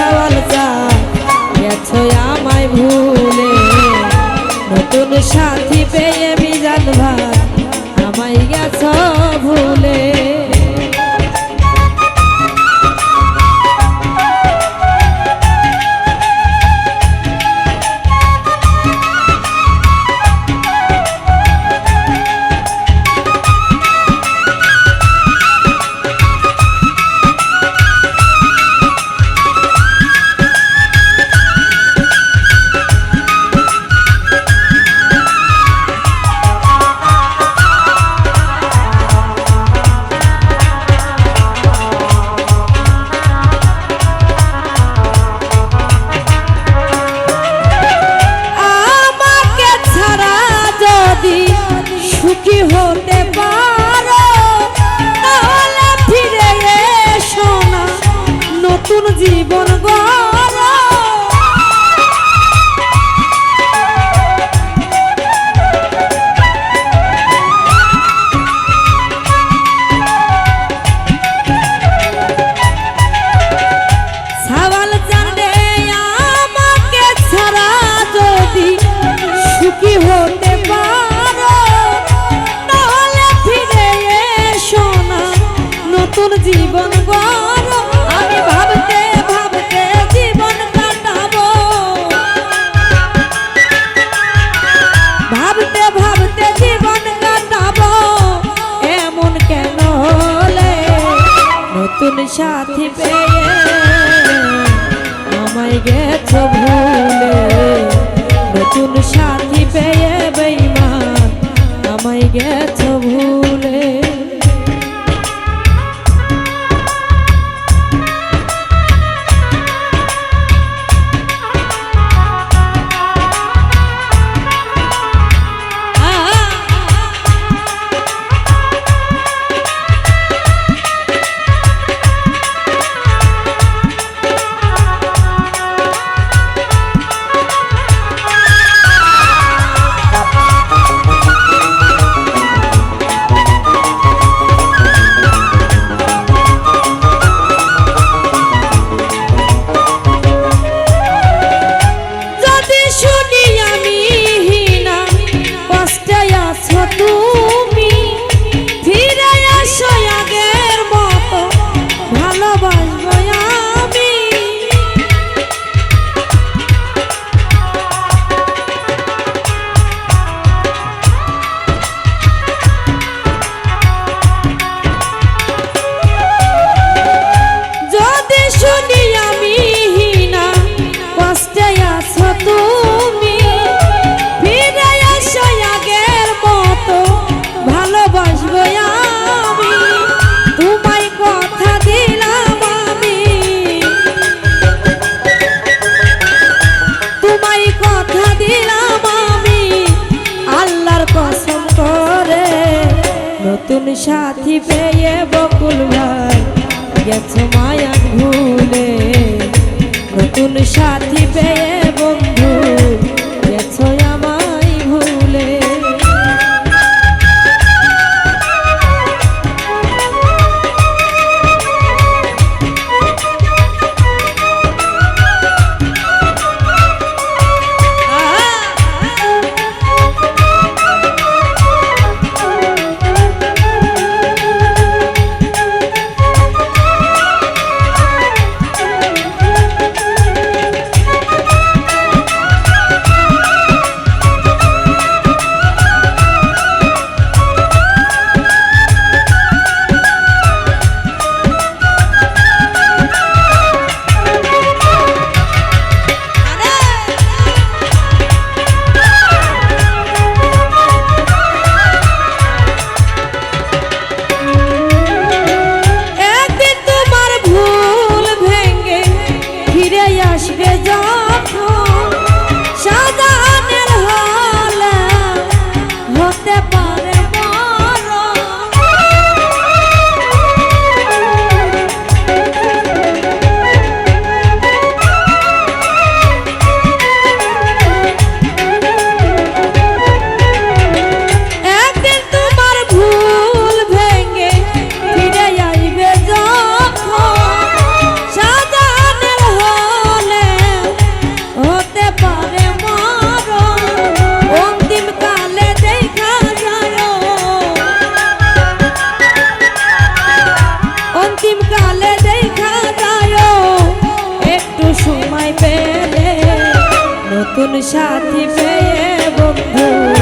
দেওয়াল যায় গেছো আমায় ভুলে। নতুন সাথী পেয়ে মিজান ভাই আমায় গেছো ভুলে। গেছ ভুলে নতুন নতুন সাথী পেয়ে বকুল ভাই গেছো মায়া ভুলে নতুন সাথী পেয়ে সাথী পেয়ে বন্ধু।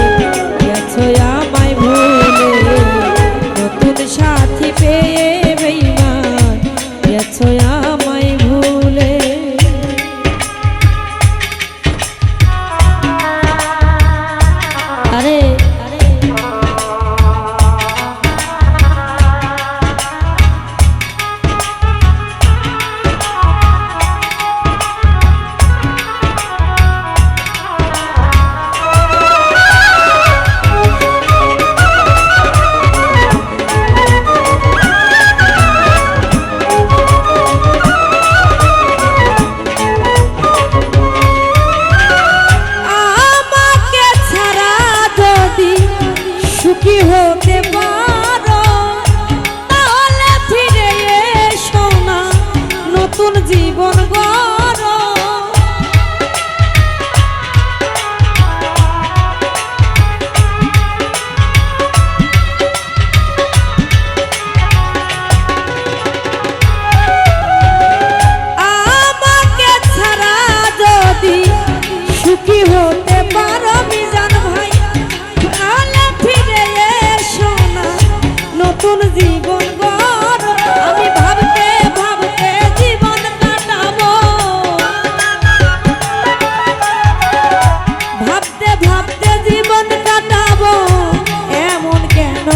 হতে পারো। নতুন জীবন আমাকে ছাড়া যদি সুখী হতে পারো ভাবতে ভাবতে ভাবতে জীবন কাটাবো। কেন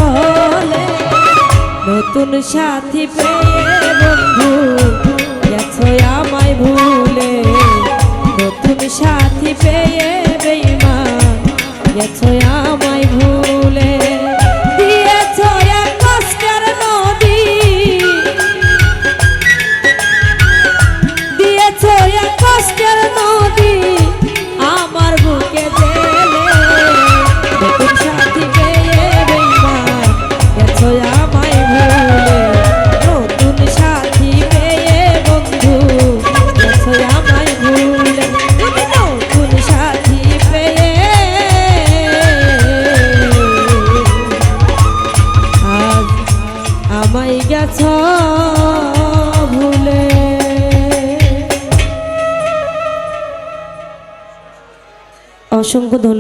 সাথী পেয়ে বন্ধু গেছো আমায় ভুলে। নতুন সাথী পেয়ে বেইমান গেছো আমায় ভুলে। অসংখ্য ধন্যবাদ